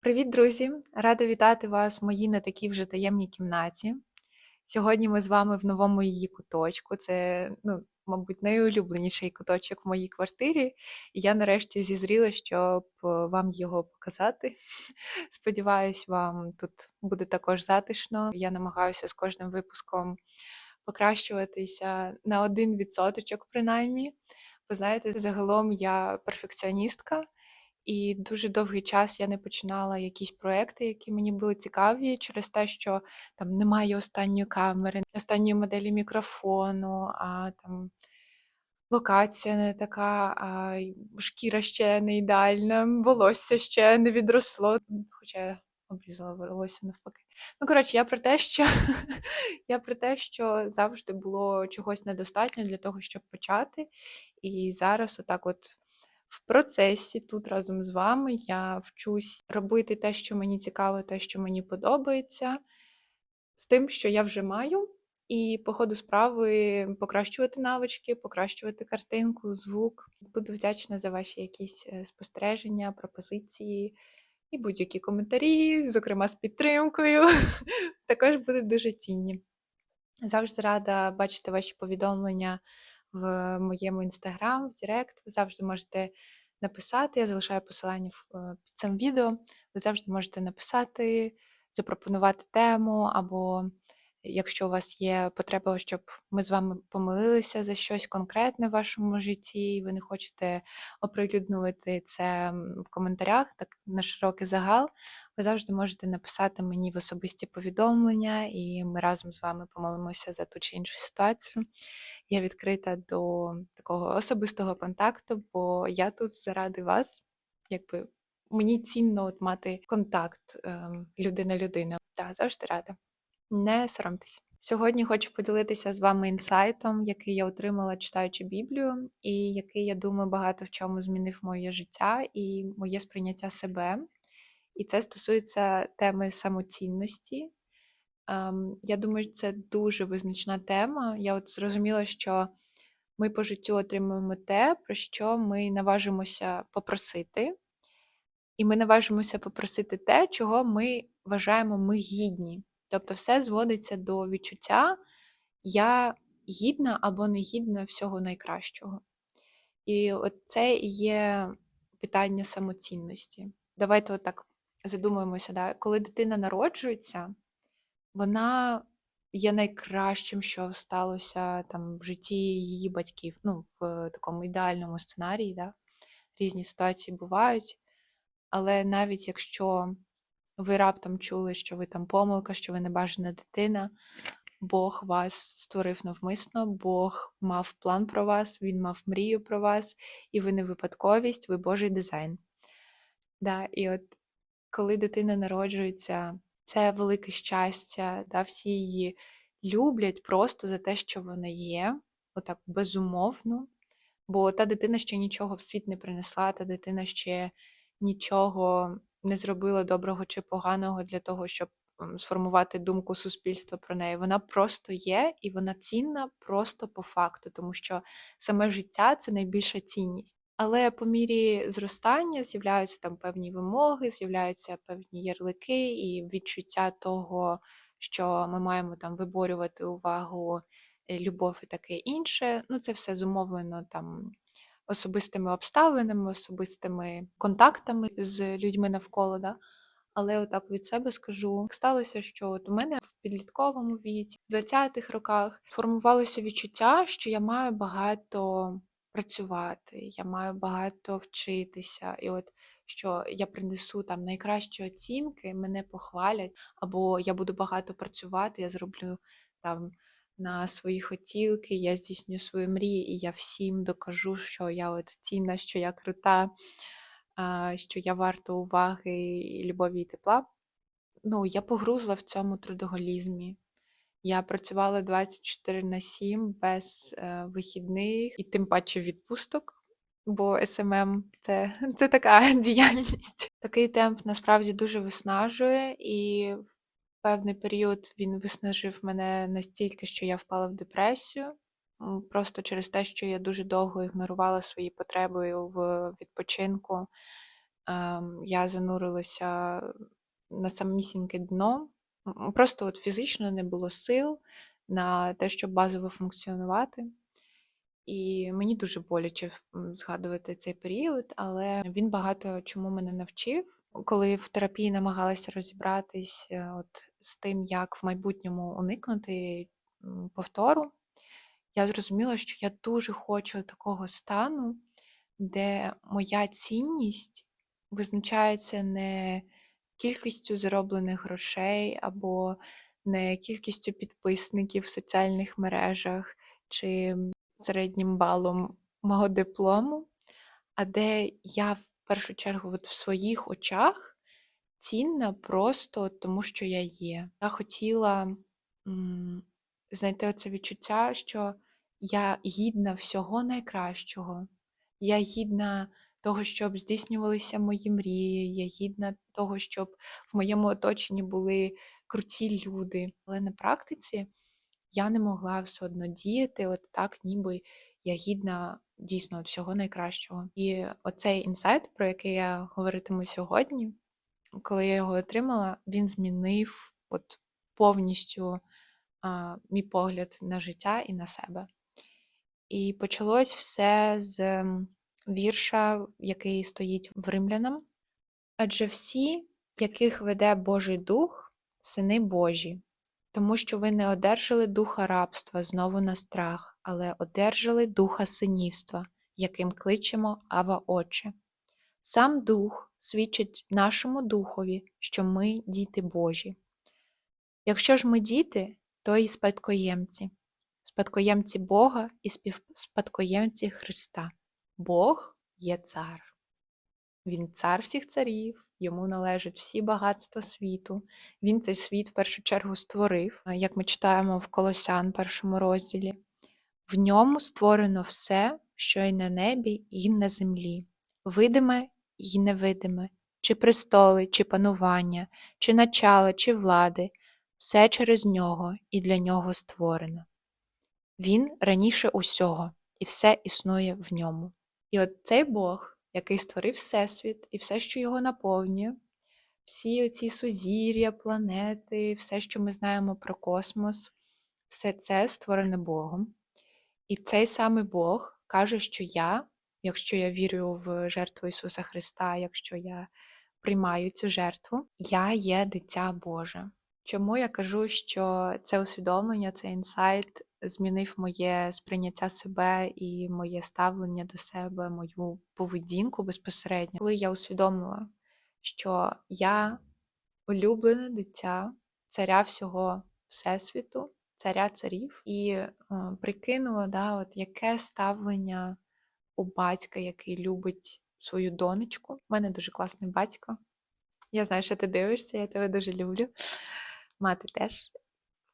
Привіт, друзі! Рада вітати вас в моїй не такій вже таємній кімнаті. Сьогодні ми з вами в новому її куточку. Це, ну, мабуть, найулюбленіший куточок в моїй квартирі. І я нарешті зізріла, щоб е, вам його показати. Сподіваюсь, вам тут буде також затишно. Я намагаюся з кожним випуском покращуватися на один відсоточок, принаймні. Ви знаєте, загалом я перфекціоністка. І дуже довгий час я не починала якісь проекти, які мені були цікаві, через те, що там немає останньої камери, останньої моделі мікрофону, а там локація не така, а шкіра ще не ідеальна, волосся ще не відросло, хоча я обрізала волосся навпаки. Ну, коротше, я про те, що я про те, що завжди було чогось недостатньо для того, щоб почати. І зараз, отак, от в процесі тут разом з вами я вчусь робити те, що мені цікаво, те, що мені подобається, з тим, що я вже маю, і по ходу справи покращувати навички, покращувати картинку, звук. Буду вдячна за ваші якісь е, спостереження, пропозиції і будь-які коментарі, зокрема з підтримкою. Також будуть дуже цінні. Завжди рада бачити ваші повідомлення в моєму інстаграм, в Директ. Ви завжди можете написати. Я залишаю посилання е, під цим відео. Ви завжди можете написати, запропонувати тему, або якщо у вас є потреба, щоб ми з вами помилилися за щось конкретне в вашому житті, і ви не хочете оприлюднювати це в коментарях, так на широкий загал, ви завжди можете написати мені в особисті повідомлення, і ми разом з вами помолимося за ту чи іншу ситуацію. Я відкрита до такого особистого контакту, бо я тут заради вас, якби мені цінно от мати контакт ем, людина-людина. Так, завжди рада. Не соромтесь. Сьогодні хочу поділитися з вами інсайтом, який я отримала, читаючи Біблію, і який, я думаю, багато в чому змінив моє життя і моє сприйняття себе. І це стосується теми самоцінності. Ем, я думаю, це дуже визначна тема. Я от зрозуміла, що ми по життю отримуємо те, про що ми наважимося попросити, і ми наважимося попросити те, чого ми вважаємо ми гідні. Тобто, все зводиться до відчуття я гідна або не гідна всього найкращого. І от це є питання самоцінності. Давайте отак задумаємося, да? коли дитина народжується, вона є найкращим, що сталося там в житті її батьків. Ну, в такому ідеальному сценарії, да? різні ситуації бувають. Але навіть якщо ви раптом чули, що ви там помилка, що ви небажана дитина, Бог вас створив навмисно, Бог мав план про вас, Він мав мрію про вас, і ви не випадковість, ви Божий дизайн. Да, І от коли дитина народжується, це велике щастя, да, всі її люблять просто за те, що вона є, отак безумовно. Бо та дитина ще нічого в світ не принесла, та дитина ще нічого не зробила доброго чи поганого для того, щоб сформувати думку суспільства про неї. Вона просто є і вона цінна просто по факту, тому що саме життя це найбільша цінність. Але по мірі зростання з'являються там певні вимоги, з'являються певні ярлики і відчуття того, що ми маємо там виборювати увагу, е, любов і таке інше. Ну, це все зумовлено там особистими обставинами, особистими контактами з людьми навколо. Да? Але отак від себе скажу, сталося, що от у мене в підлітковому віці, в 20-х роках, формувалося відчуття, що я маю багато працювати, я маю багато вчитися, і от що я принесу там найкращі оцінки, мене похвалять, або я буду багато працювати, я зроблю там на свої хотілки, я здійсню свої мрії, і я всім докажу, що я от цінна, що я крута, що я варта уваги, і любові і тепла. Ну, я погрузла в цьому трудоголізмі. Я працювала 24 на 7 без е, вихідних і тим паче відпусток, бо СММ це, це така діяльність. Такий темп насправді дуже виснажує, і певний період він виснажив мене настільки, що я впала в депресію. Просто через те, що я дуже довго ігнорувала свої потреби в відпочинку, ем, я занурилася на самісіньке дно. Просто от фізично не було сил на те, щоб базово функціонувати. І мені дуже боляче згадувати цей період, але він багато чому мене навчив. Коли в терапії намагалася розібратись е, от з тим, як в майбутньому уникнути повтору, я зрозуміла, що я дуже хочу такого стану, де моя цінність визначається не кількістю зароблених грошей або не кількістю підписників в соціальних мережах чи середнім балом мого диплому, а де я першу чергу от в своїх очах цінна просто тому, що я є. Я хотіла м, знайти оце відчуття, що я гідна всього найкращого. Я гідна того, щоб здійснювалися мої мрії, я гідна того, щоб в моєму оточенні були круті люди. Але на практиці я не могла все одно діяти, от так, ніби я гідна дійсно всього найкращого. І оцей інсайт, про який я говоритиму сьогодні, коли я його отримала, він змінив от повністю а, мій погляд на життя і на себе. І почалось все з вірша, який стоїть в римлянам. Адже всі, яких веде Божий Дух, сини Божі, тому що ви не одержали духа рабства знову на страх, але одержали духа синівства, яким кличемо Ава Отче. Сам Дух свідчить нашому Духові, що ми діти Божі. Якщо ж ми діти, то і спадкоємці, спадкоємці Бога і співспадкоємці Христа. Бог є цар. Він цар всіх царів, йому належать всі багатства світу. Він цей світ в першу чергу створив, як ми читаємо в Колосян, першому розділі. В ньому створено все, що й на небі, і на землі, видиме і невидиме, чи престоли, чи панування, чи начала, чи влади, все через нього і для нього створено. Він раніше усього, і все існує в ньому. І от цей Бог, який створив Всесвіт і все, що його наповнює, всі оці сузір'я, планети, все, що ми знаємо про космос, все це створене Богом. І цей самий Бог каже, що я, якщо я вірю в жертву Ісуса Христа, якщо я приймаю цю жертву, я є дитя Боже. Чому я кажу, що це усвідомлення, цей інсайт змінив моє сприйняття себе і моє ставлення до себе, мою поведінку безпосередньо, коли я усвідомила, що я улюблене дитя царя всього Всесвіту, царя царів, і е, прикинула, да, от яке ставлення у батька, який любить свою донечку. У мене дуже класний батько. Я знаю, що ти дивишся, я тебе дуже люблю. Мати теж.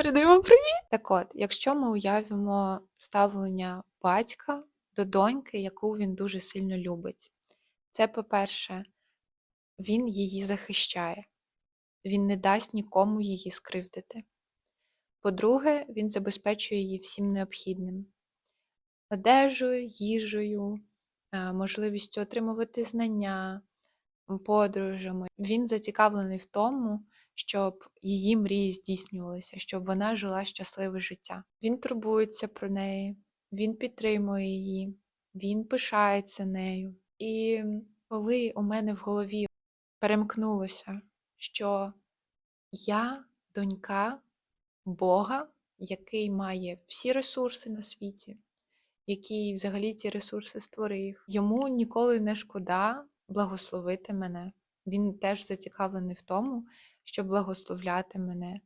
Передаю вам привіт! Так от, якщо ми уявимо ставлення батька до доньки, яку він дуже сильно любить, це, по-перше, він її захищає, він не дасть нікому її скривдити. По-друге, він забезпечує її всім необхідним: одежею, їжею, е, можливістю отримувати знання, подорожами. Він зацікавлений в тому, щоб її мрії здійснювалися, щоб вона жила щасливе життя. Він турбується про неї, він підтримує її, він пишається нею. І коли у мене в голові перемкнулося, що я донька Бога, який має всі ресурси на світі, який взагалі ці ресурси створив, йому ніколи не шкода благословити мене. Він теж зацікавлений в тому, щоб благословляти мене.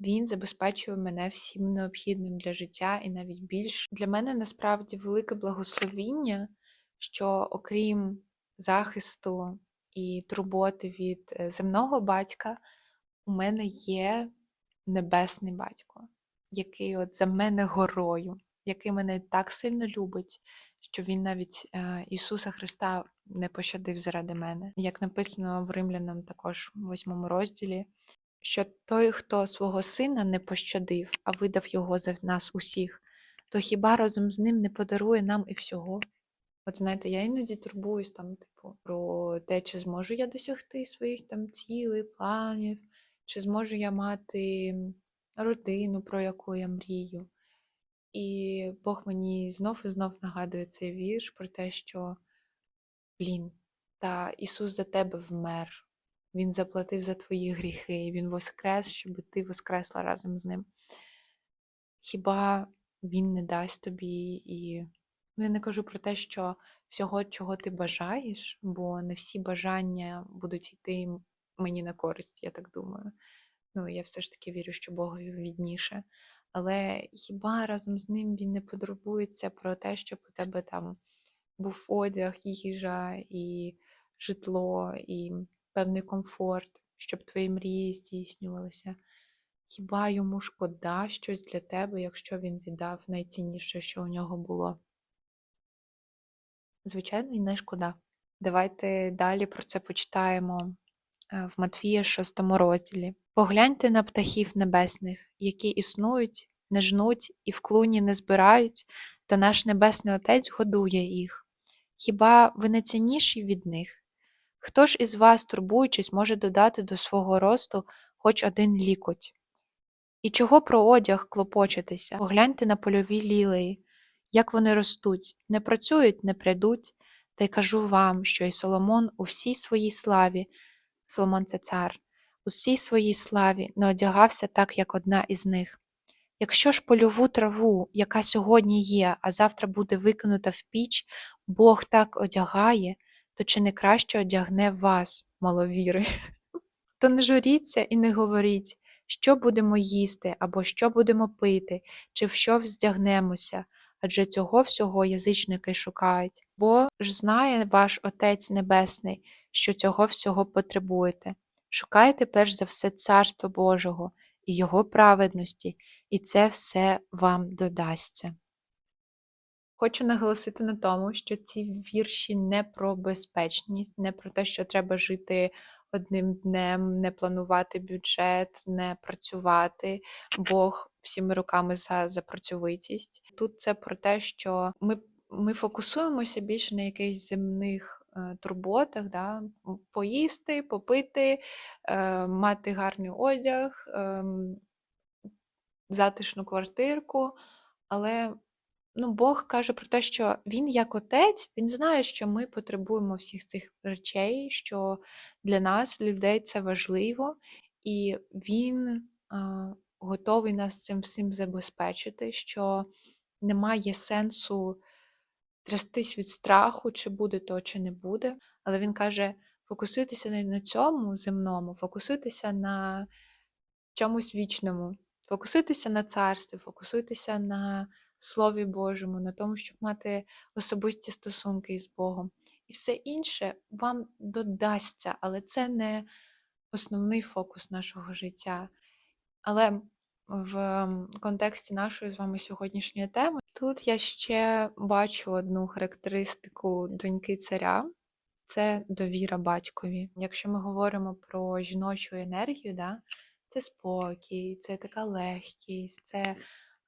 Він забезпечує мене всім необхідним для життя і навіть більше. Для мене насправді велике благословіння, що окрім захисту і турботи від е, земного батька, у мене є небесний батько, який от за мене горою, який мене так сильно любить, що він навіть е, Ісуса Христа не пощадив заради мене. Як написано в Римлянам також в восьмому розділі, що той, хто свого сина не пощадив, а видав його за нас усіх, то хіба разом з ним не подарує нам і всього? От знаєте, я іноді турбуюсь там, типу, про те, чи зможу я досягти своїх там цілей, планів, чи зможу я мати родину, про яку я мрію. І Бог мені знов і знов нагадує цей вірш про те, що блін, та Ісус за тебе вмер. Він заплатив за твої гріхи, Він воскрес, щоб ти воскресла разом з ним. Хіба Він не дасть тобі і. Ну, я не кажу про те, що всього, чого ти бажаєш, бо не всі бажання будуть йти мені на користь, я так думаю. Ну, я все ж таки вірю, що Богові відніше. Але хіба разом з ним він не потребується про те, щоб у тебе там був одяг, їжа і житло, і певний комфорт, щоб твої мрії здійснювалися? Хіба йому шкода щось для тебе, якщо він віддав найцінніше, що у нього було? Звичайно, і не шкода. Давайте далі про це почитаємо е, в Матвія 6 розділі. Погляньте на птахів небесних, які існують, не жнуть і в клуні не збирають, та наш Небесний Отець годує їх. Хіба ви не цінніші від них? Хто ж із вас, турбуючись, може додати до свого росту хоч один лікоть? І чого про одяг клопочетеся? Погляньте на польові лілеї, як вони ростуть, не працюють, не прядуть, та й кажу вам, що і Соломон у всій своїй славі, Соломон це цар, у всій своїй славі не одягався так, як одна із них. Якщо ж польову траву, яка сьогодні є, а завтра буде викинута в піч, Бог так одягає, то чи не краще одягне вас, маловіри? То не журіться і не говоріть, що будемо їсти, або що будемо пити, чи в що вздягнемося, адже цього всього язичники шукають. Бо ж знає ваш Отець Небесний, що цього всього потребуєте. Шукайте перш за все Царство Божого і Його праведності, і це все вам додасться. Хочу наголосити на тому, що ці вірші не про безпечність, не про те, що треба жити одним днем, не планувати бюджет, не працювати. Бог всіми руками за, за працьовитість. Тут це про те, що ми, ми фокусуємося більше на якихось земних турботах, да? поїсти, попити, е, мати гарний одяг, е, затишну квартирку. Але ну, Бог каже про те, що Він як отець, він знає, що ми потребуємо всіх цих речей, що для нас, людей, це важливо, і Він готовий нас цим всім забезпечити, що немає сенсу трястись від страху, чи буде то, чи не буде. Але він каже: фокусуйтеся не на цьому земному, фокусуйтеся на чомусь вічному. Фокусуйтеся на царстві, фокусуйтеся на Слові Божому, на тому, щоб мати особисті стосунки із Богом. І все інше вам додасться, але це не основний фокус нашого життя. Але в контексті нашої з вами сьогоднішньої теми тут я ще бачу одну характеристику доньки царя. Це довіра батькові. Якщо ми говоримо про жіночу енергію, да, це спокій, це така легкість, це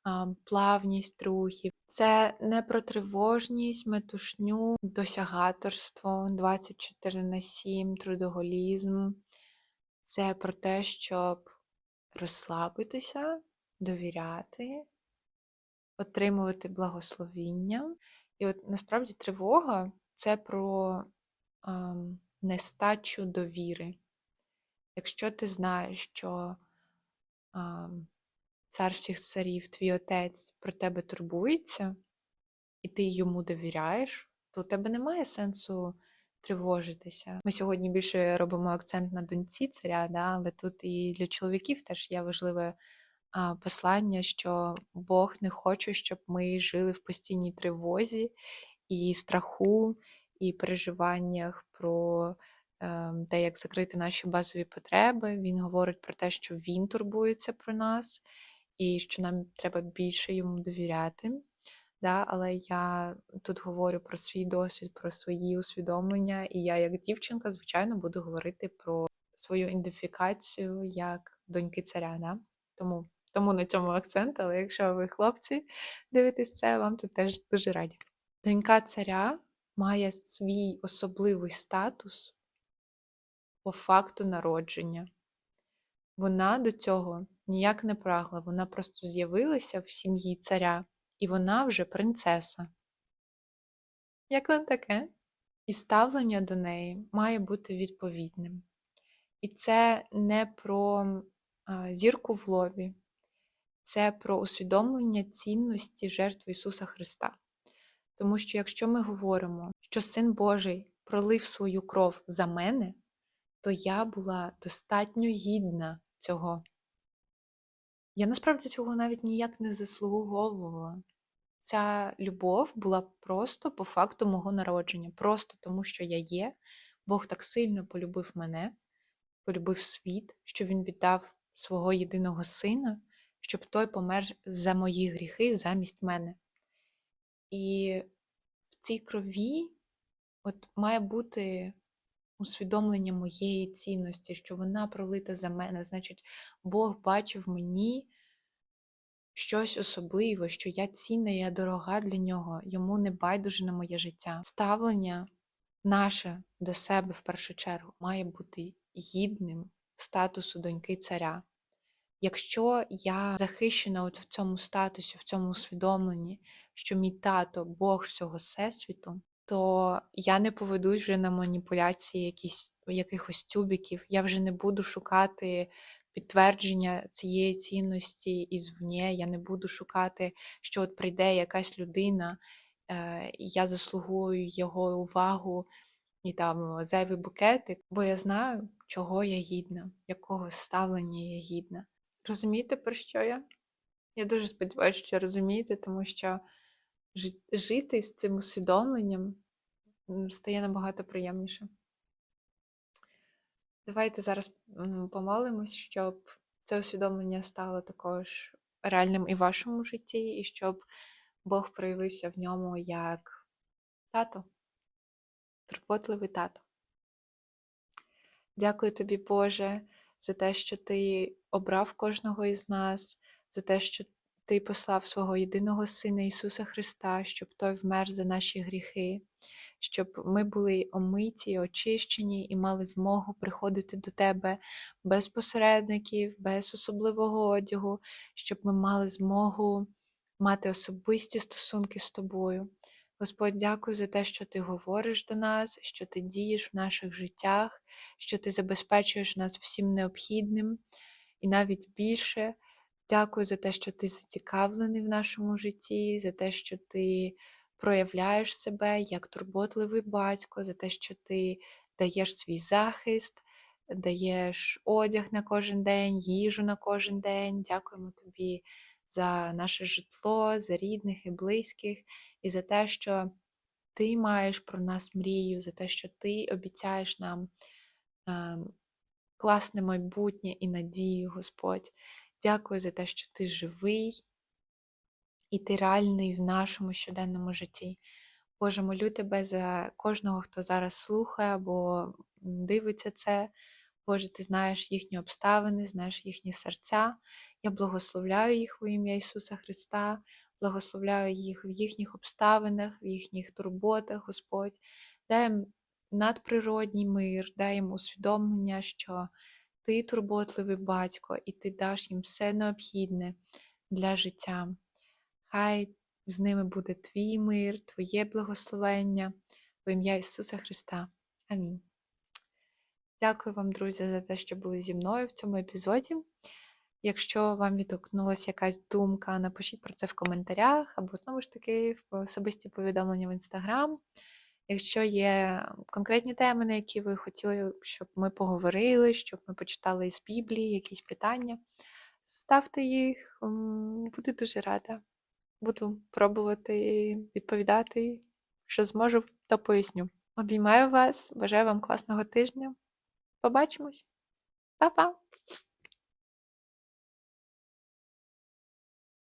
а, плавність рухів, це не про тривожність, метушню, досягаторство 24 на 7, трудоголізм. Це про те, щоб розслабитися, довіряти, отримувати благословіння. І от насправді тривога це про ем, нестачу довіри. Якщо ти знаєш, що ем, цар царів, твій отець про тебе турбується, і ти йому довіряєш, то у тебе немає сенсу тривожитися. Ми сьогодні більше робимо акцент на доньці царя, да? але тут і для чоловіків теж є важливе а, послання, що Бог не хоче, щоб ми жили в постійній тривозі і страху, і переживаннях про ем, те, як закрити наші базові потреби. Він говорить про те, що він турбується про нас, і що нам треба більше йому довіряти. Да, але я тут говорю про свій досвід, про свої усвідомлення, і я, як дівчинка, звичайно, буду говорити про свою ідентифікацію як доньки царя. Да? Тому, тому на цьому акцент, але якщо ви хлопці дивитесь це, вам тут теж дуже раді. Донька царя має свій особливий статус по факту народження. Вона до цього ніяк не прагла, вона просто з'явилася в сім'ї царя, і вона вже принцеса. Як вам таке? І ставлення до неї має бути відповідним. І це не про зірку в лобі, це про усвідомлення цінності жертви Ісуса Христа. Тому що якщо ми говоримо, що Син Божий пролив свою кров за мене, то я була достатньо гідна цього. Я насправді цього навіть ніяк не заслуговувала. Ця любов була просто по факту мого народження, просто тому, що я є. Бог так сильно полюбив мене, полюбив світ, що Він віддав свого єдиного сина, щоб той помер за мої гріхи замість мене. І в цій крові от має бути усвідомлення моєї цінності, що вона пролита за мене. Значить, Бог бачив мені щось особливе, що я цінна, я дорога для нього, йому не байдуже на моє життя. Ставлення наше до себе в першу чергу має бути гідним статусу доньки царя. Якщо я захищена от в цьому статусі, в цьому усвідомленні, що мій тато Бог всього всесвіту, то я не поведусь вже на маніпуляції якісь, якихось тюбіків, я вже не буду шукати підтвердження цієї цінності ізвні, я не буду шукати, що от прийде якась людина, е, я заслугую його увагу і там зайвий букетик, бо я знаю, чого я гідна, якого ставлення я гідна. Розумієте, про що я? Я дуже сподіваюся, що розумієте, тому що жити з цим усвідомленням стає набагато приємніше. Давайте зараз помолимось, щоб це усвідомлення стало також реальним і в вашому житті, і щоб Бог проявився в ньому як тато, турботливий тато. Дякую тобі, Боже, за те, що ти обрав кожного із нас, за те, що ти послав свого єдиного Сина Ісуса Христа, щоб Той вмер за наші гріхи, щоб ми були омиті, очищені і мали змогу приходити до Тебе без посередників, без особливого одягу, щоб ми мали змогу мати особисті стосунки з тобою. Господь, дякую за те, що ти говориш до нас, що ти дієш в наших життях, що ти забезпечуєш нас всім необхідним і навіть більше. Дякую за те, що ти зацікавлений в нашому житті, за те, що ти проявляєш себе як турботливий батько, за те, що ти даєш свій захист, даєш одяг на кожен день, їжу на кожен день. Дякуємо тобі за наше житло, за рідних і близьких, і за те, що ти маєш про нас мрію, за те, що ти обіцяєш нам ем, класне майбутнє і надію, Господь. Дякую за те, що ти живий і ти реальний в нашому щоденному житті. Боже, молю тебе за кожного, хто зараз слухає або дивиться це. Боже, ти знаєш їхні обставини, знаєш їхні серця. Я благословляю їх во ім'я Ісуса Христа, благословляю їх в їхніх обставинах, в їхніх турботах, Господь. Дай їм надприродній мир, дай їм усвідомлення, що ти турботливий батько, і ти даш їм все необхідне для життя. Хай з ними буде твій мир, Твоє благословення в ім'я Ісуса Христа. Амінь. Дякую вам, друзі, за те, що були зі мною в цьому епізоді. Якщо вам відгукнулася якась думка, напишіть про це в коментарях або знову ж таки в особисті повідомлення в інстаграм. Якщо є конкретні теми, на які ви хотіли, щоб ми поговорили, щоб ми почитали із Біблії якісь питання, ставте їх, буду дуже рада. Буду пробувати відповідати, що зможу, то поясню. Обіймаю вас, бажаю вам класного тижня. Побачимось. Па-па!